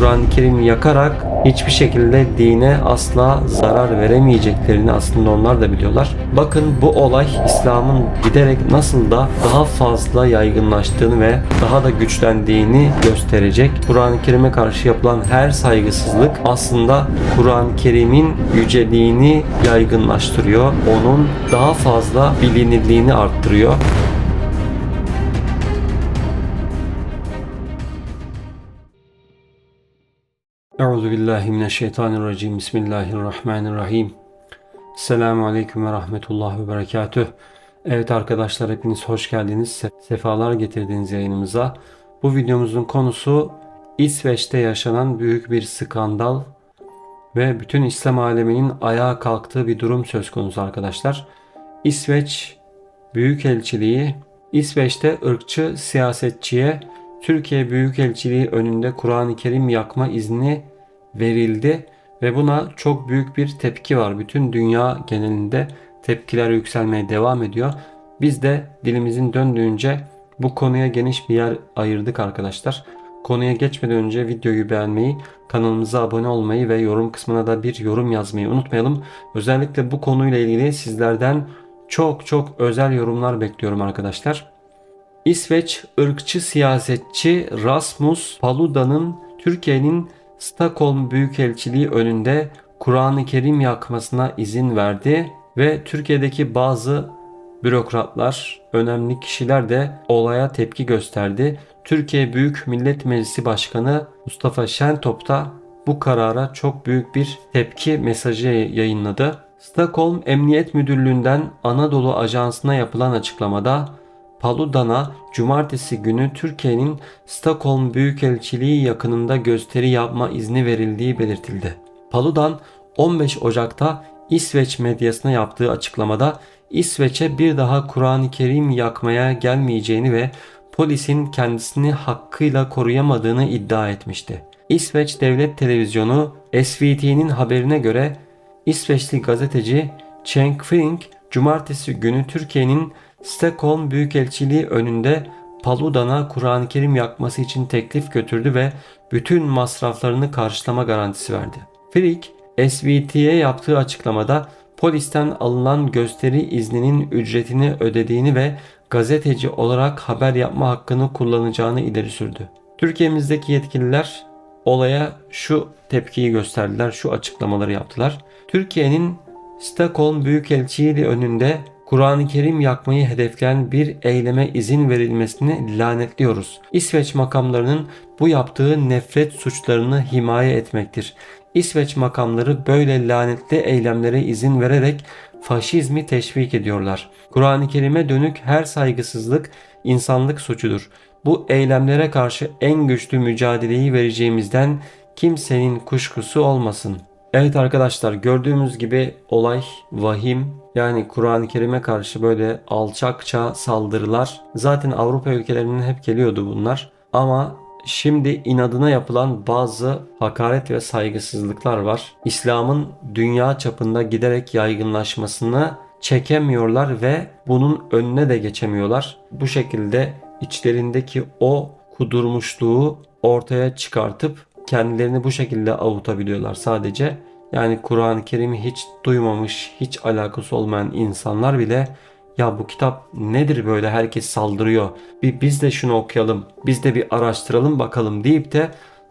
Kur'an-ı Kerim yakarak hiçbir şekilde dine asla zarar veremeyeceklerini aslında onlar da biliyorlar. Bakın bu olay İslam'ın giderek nasıl da daha fazla yaygınlaştığını ve daha da güçlendiğini gösterecek. Kur'an-ı Kerim'e karşı yapılan her saygısızlık aslında Kur'an-ı Kerim'in yüceliğini yaygınlaştırıyor. Onun daha fazla bilinirliğini arttırıyor. Euzu billahi mineşşeytanirracim. Bismillahirrahmanirrahim. Selamun aleyküm ve rahmetullah ve berekatüh. Evet arkadaşlar hepiniz hoş geldiniz. Se- Sefalar getirdiniz yayınımıza. Bu videomuzun konusu İsveç'te yaşanan büyük bir skandal ve bütün İslam aleminin ayağa kalktığı bir durum söz konusu arkadaşlar. İsveç Büyükelçiliği İsveç'te ırkçı siyasetçiye Türkiye Büyükelçiliği önünde Kur'an-ı Kerim yakma izni verildi ve buna çok büyük bir tepki var. Bütün dünya genelinde tepkiler yükselmeye devam ediyor. Biz de dilimizin döndüğünce bu konuya geniş bir yer ayırdık arkadaşlar. Konuya geçmeden önce videoyu beğenmeyi, kanalımıza abone olmayı ve yorum kısmına da bir yorum yazmayı unutmayalım. Özellikle bu konuyla ilgili sizlerden çok çok özel yorumlar bekliyorum arkadaşlar. İsveç ırkçı siyasetçi Rasmus Paluda'nın Türkiye'nin Stockholm Büyükelçiliği önünde Kur'an-ı Kerim yakmasına izin verdi ve Türkiye'deki bazı bürokratlar, önemli kişiler de olaya tepki gösterdi. Türkiye Büyük Millet Meclisi Başkanı Mustafa Şentop da bu karara çok büyük bir tepki mesajı yayınladı. Stockholm Emniyet Müdürlüğü'nden Anadolu Ajansı'na yapılan açıklamada Paludan'a cumartesi günü Türkiye'nin Stockholm Büyükelçiliği yakınında gösteri yapma izni verildiği belirtildi. Paludan 15 Ocak'ta İsveç medyasına yaptığı açıklamada İsveç'e bir daha Kur'an-ı Kerim yakmaya gelmeyeceğini ve polisin kendisini hakkıyla koruyamadığını iddia etmişti. İsveç Devlet Televizyonu SVT'nin haberine göre İsveçli gazeteci Cenk Frink cumartesi günü Türkiye'nin Stockholm Büyükelçiliği önünde Paludan'a Kur'an-ı Kerim yakması için teklif götürdü ve bütün masraflarını karşılama garantisi verdi. Frick, SVT'ye yaptığı açıklamada polisten alınan gösteri izninin ücretini ödediğini ve gazeteci olarak haber yapma hakkını kullanacağını ileri sürdü. Türkiye'mizdeki yetkililer olaya şu tepkiyi gösterdiler, şu açıklamaları yaptılar. Türkiye'nin Stockholm Büyükelçiliği önünde Kur'an-ı Kerim yakmayı hedefleyen bir eyleme izin verilmesini lanetliyoruz. İsveç makamlarının bu yaptığı nefret suçlarını himaye etmektir. İsveç makamları böyle lanetli eylemlere izin vererek faşizmi teşvik ediyorlar. Kur'an-ı Kerim'e dönük her saygısızlık insanlık suçudur. Bu eylemlere karşı en güçlü mücadeleyi vereceğimizden kimsenin kuşkusu olmasın. Evet arkadaşlar gördüğümüz gibi olay vahim. Yani Kur'an-ı Kerim'e karşı böyle alçakça saldırılar. Zaten Avrupa ülkelerinin hep geliyordu bunlar. Ama şimdi inadına yapılan bazı hakaret ve saygısızlıklar var. İslam'ın dünya çapında giderek yaygınlaşmasını çekemiyorlar ve bunun önüne de geçemiyorlar. Bu şekilde içlerindeki o kudurmuşluğu ortaya çıkartıp kendilerini bu şekilde avutabiliyorlar sadece. Yani Kur'an-ı Kerim'i hiç duymamış, hiç alakası olmayan insanlar bile ya bu kitap nedir böyle herkes saldırıyor. Bir biz de şunu okuyalım, biz de bir araştıralım bakalım deyip de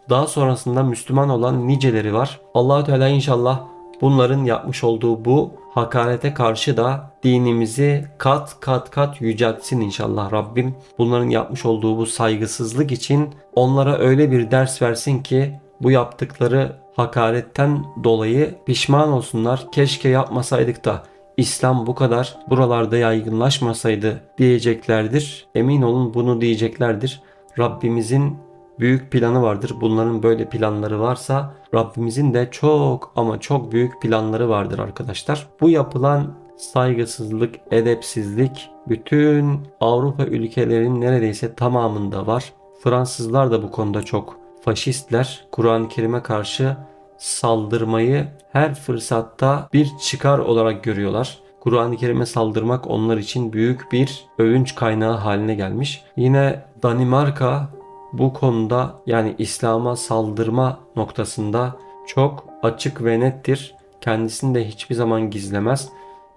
daha sonrasında Müslüman olan niceleri var. Allahü Teala inşallah bunların yapmış olduğu bu hakarete karşı da dinimizi kat kat kat yüceltsin inşallah Rabbim. Bunların yapmış olduğu bu saygısızlık için onlara öyle bir ders versin ki bu yaptıkları hakaretten dolayı pişman olsunlar. Keşke yapmasaydık da İslam bu kadar buralarda yaygınlaşmasaydı diyeceklerdir. Emin olun bunu diyeceklerdir. Rabbimizin büyük planı vardır. Bunların böyle planları varsa Rabbimizin de çok ama çok büyük planları vardır arkadaşlar. Bu yapılan saygısızlık, edepsizlik bütün Avrupa ülkelerinin neredeyse tamamında var. Fransızlar da bu konuda çok faşistler. Kur'an-ı Kerim'e karşı saldırmayı her fırsatta bir çıkar olarak görüyorlar. Kur'an-ı Kerim'e saldırmak onlar için büyük bir övünç kaynağı haline gelmiş. Yine Danimarka bu konuda yani İslam'a saldırma noktasında çok açık ve nettir. Kendisini de hiçbir zaman gizlemez.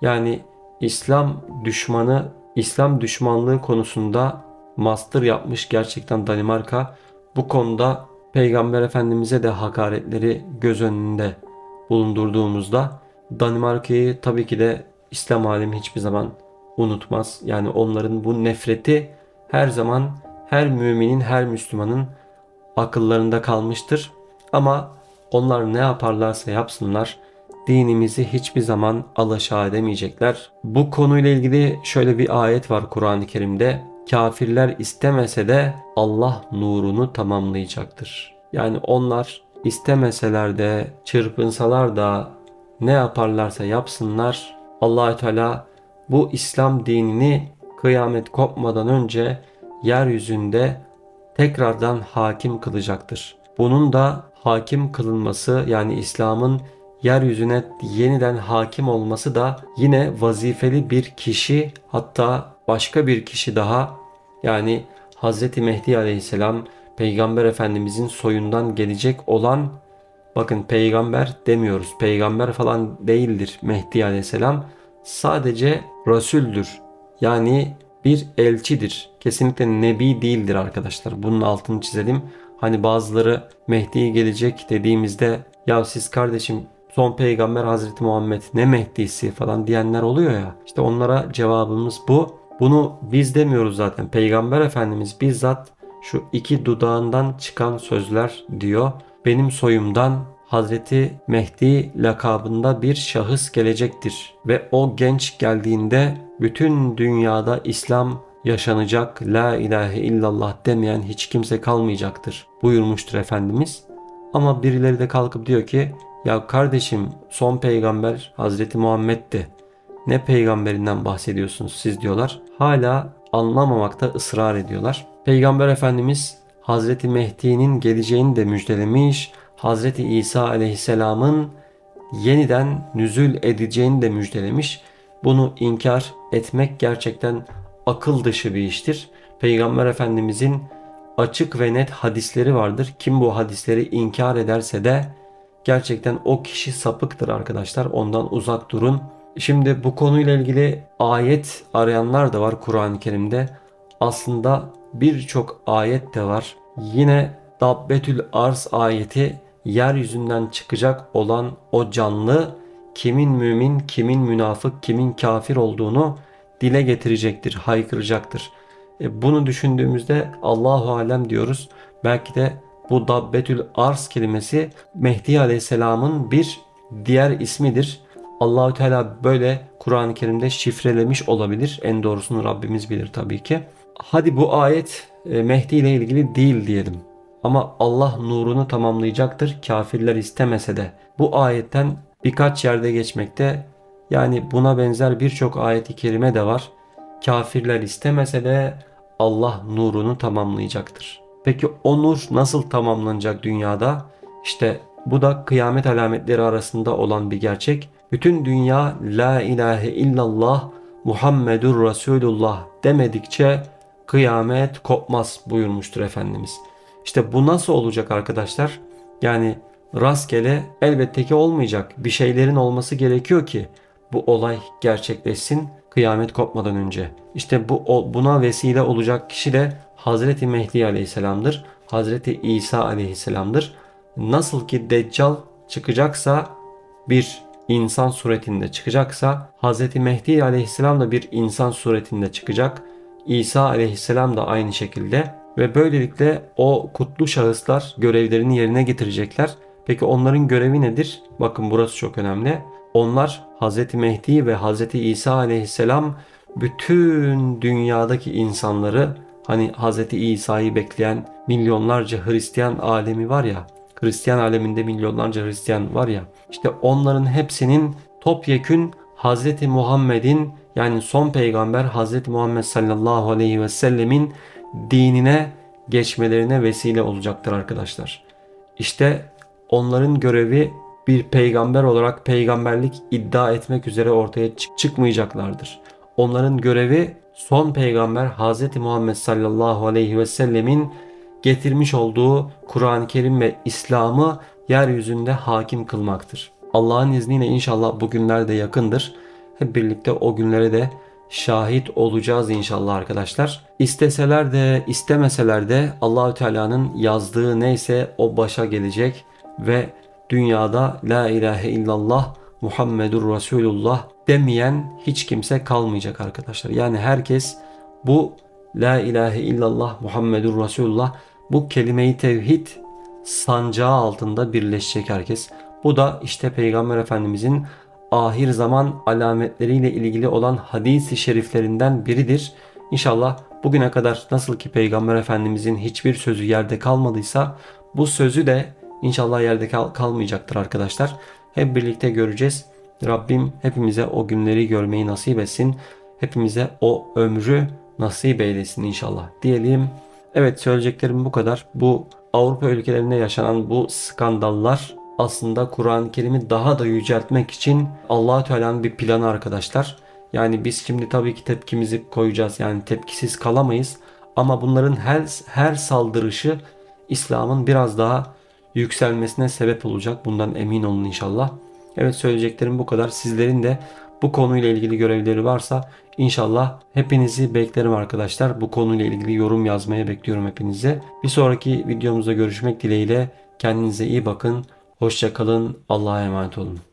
Yani İslam düşmanı, İslam düşmanlığı konusunda master yapmış gerçekten Danimarka. Bu konuda Peygamber Efendimiz'e de hakaretleri göz önünde bulundurduğumuzda Danimarka'yı tabii ki de İslam alemi hiçbir zaman unutmaz. Yani onların bu nefreti her zaman her müminin, her Müslümanın akıllarında kalmıştır. Ama onlar ne yaparlarsa yapsınlar dinimizi hiçbir zaman alaşağı edemeyecekler. Bu konuyla ilgili şöyle bir ayet var Kur'an-ı Kerim'de. Kafirler istemese de Allah nurunu tamamlayacaktır. Yani onlar istemeseler de çırpınsalar da ne yaparlarsa yapsınlar Allahü Teala bu İslam dinini kıyamet kopmadan önce yeryüzünde tekrardan hakim kılacaktır. Bunun da hakim kılınması yani İslam'ın yeryüzüne yeniden hakim olması da yine vazifeli bir kişi hatta başka bir kişi daha yani Hz. Mehdi aleyhisselam Peygamber Efendimizin soyundan gelecek olan bakın peygamber demiyoruz. Peygamber falan değildir Mehdi aleyhisselam. Sadece Resul'dür. Yani bir elçidir. Kesinlikle nebi değildir arkadaşlar. Bunun altını çizelim. Hani bazıları Mehdi gelecek dediğimizde ya siz kardeşim son peygamber Hazreti Muhammed ne Mehdi'si falan diyenler oluyor ya. İşte onlara cevabımız bu. Bunu biz demiyoruz zaten. Peygamber Efendimiz bizzat şu iki dudağından çıkan sözler diyor. Benim soyumdan Hazreti Mehdi lakabında bir şahıs gelecektir ve o genç geldiğinde bütün dünyada İslam yaşanacak, la ilahe illallah demeyen hiç kimse kalmayacaktır buyurmuştur Efendimiz. Ama birileri de kalkıp diyor ki ya kardeşim son peygamber Hazreti Muhammed'di. Ne peygamberinden bahsediyorsunuz siz diyorlar. Hala anlamamakta ısrar ediyorlar. Peygamber Efendimiz Hazreti Mehdi'nin geleceğini de müjdelemiş. Hazreti İsa aleyhisselamın yeniden nüzül edeceğini de müjdelemiş. Bunu inkar etmek gerçekten akıl dışı bir iştir. Peygamber Efendimizin açık ve net hadisleri vardır. Kim bu hadisleri inkar ederse de gerçekten o kişi sapıktır arkadaşlar. Ondan uzak durun. Şimdi bu konuyla ilgili ayet arayanlar da var Kur'an-ı Kerim'de. Aslında birçok ayet de var. Yine Dabbetül Arz ayeti yeryüzünden çıkacak olan o canlı kimin mümin, kimin münafık, kimin kafir olduğunu dile getirecektir, haykıracaktır. E, bunu düşündüğümüzde Allahu alem diyoruz. Belki de bu Dabbetül Arz kelimesi Mehdi Aleyhisselam'ın bir diğer ismidir. Allahü Teala böyle Kur'an-ı Kerim'de şifrelemiş olabilir. En doğrusunu Rabbimiz bilir tabii ki. Hadi bu ayet e, Mehdi ile ilgili değil diyelim. Ama Allah nurunu tamamlayacaktır kafirler istemese de. Bu ayetten birkaç yerde geçmekte. Yani buna benzer birçok ayeti kerime de var. Kafirler istemese de Allah nurunu tamamlayacaktır. Peki o nur nasıl tamamlanacak dünyada? İşte bu da kıyamet alametleri arasında olan bir gerçek. Bütün dünya la ilahe illallah Muhammedur Resulullah demedikçe kıyamet kopmaz buyurmuştur Efendimiz. İşte bu nasıl olacak arkadaşlar? Yani rastgele elbette ki olmayacak. Bir şeylerin olması gerekiyor ki bu olay gerçekleşsin kıyamet kopmadan önce. İşte bu buna vesile olacak kişi de Hazreti Mehdi Aleyhisselam'dır. Hazreti İsa Aleyhisselam'dır. Nasıl ki Deccal çıkacaksa bir insan suretinde çıkacaksa Hazreti Mehdi Aleyhisselam da bir insan suretinde çıkacak. İsa Aleyhisselam da aynı şekilde ve böylelikle o kutlu şahıslar görevlerini yerine getirecekler. Peki onların görevi nedir? Bakın burası çok önemli. Onlar Hz. Mehdi ve Hz. İsa aleyhisselam bütün dünyadaki insanları hani Hz. İsa'yı bekleyen milyonlarca Hristiyan alemi var ya Hristiyan aleminde milyonlarca Hristiyan var ya işte onların hepsinin topyekün Hz. Muhammed'in yani son peygamber Hz. Muhammed sallallahu aleyhi ve sellemin dinine geçmelerine vesile olacaktır arkadaşlar. İşte onların görevi bir peygamber olarak peygamberlik iddia etmek üzere ortaya çık çıkmayacaklardır. Onların görevi son peygamber Hz. Muhammed sallallahu aleyhi ve sellemin getirmiş olduğu Kur'an-ı Kerim ve İslam'ı yeryüzünde hakim kılmaktır. Allah'ın izniyle inşallah bu günler de yakındır. Hep birlikte o günlere de şahit olacağız inşallah arkadaşlar. İsteseler de istemeseler de Allahü Teala'nın yazdığı neyse o başa gelecek ve dünyada la ilahe illallah Muhammedur Resulullah demeyen hiç kimse kalmayacak arkadaşlar. Yani herkes bu la ilahe illallah Muhammedur Resulullah bu kelimeyi tevhid sancağı altında birleşecek herkes. Bu da işte Peygamber Efendimizin ahir zaman alametleriyle ilgili olan hadis-i şeriflerinden biridir. İnşallah bugüne kadar nasıl ki Peygamber Efendimizin hiçbir sözü yerde kalmadıysa bu sözü de inşallah yerde kal- kalmayacaktır arkadaşlar. Hep birlikte göreceğiz. Rabbim hepimize o günleri görmeyi nasip etsin. Hepimize o ömrü nasip eylesin inşallah diyelim. Evet söyleyeceklerim bu kadar. Bu Avrupa ülkelerinde yaşanan bu skandallar aslında Kur'an-ı Kerim'i daha da yüceltmek için allah Teala'nın bir planı arkadaşlar. Yani biz şimdi tabii ki tepkimizi koyacağız. Yani tepkisiz kalamayız. Ama bunların her, her saldırışı İslam'ın biraz daha yükselmesine sebep olacak. Bundan emin olun inşallah. Evet söyleyeceklerim bu kadar. Sizlerin de bu konuyla ilgili görevleri varsa inşallah hepinizi beklerim arkadaşlar. Bu konuyla ilgili yorum yazmaya bekliyorum hepinize. Bir sonraki videomuzda görüşmek dileğiyle kendinize iyi bakın. Hoşça kalın. Allah'a emanet olun.